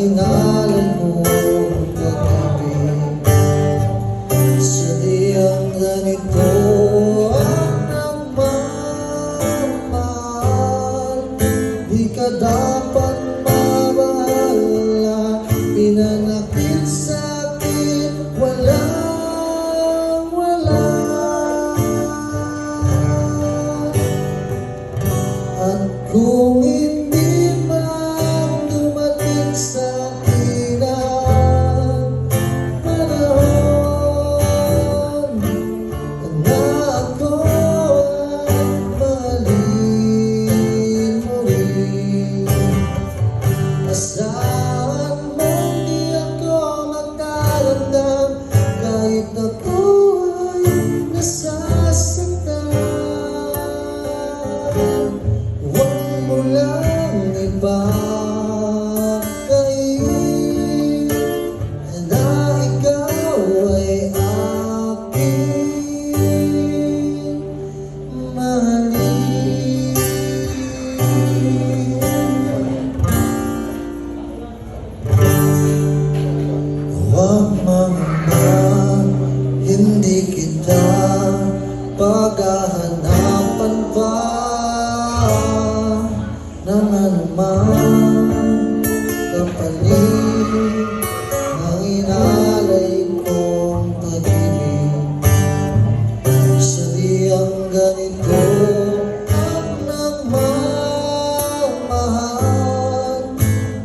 inalan mo kagabi Sa iyong ganito ang nagmamahal. Di ka dapat mabahala Pinanakit kung anumang kapalit ang inalay kong pag-ibig sa diyang ganito ang nagmamahal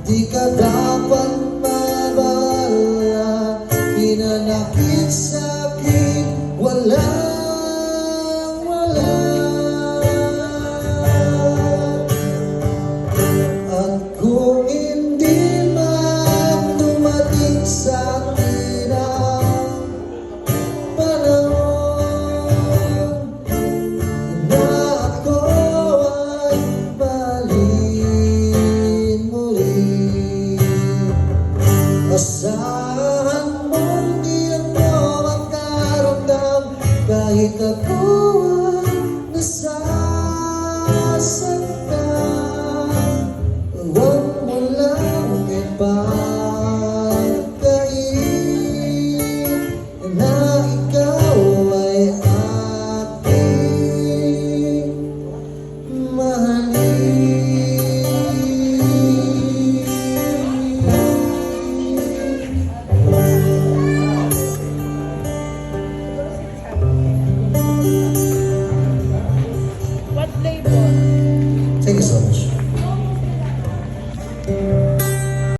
di ka dapat mabala pinanakit sa akin walang Kahit ako ay nasasaktan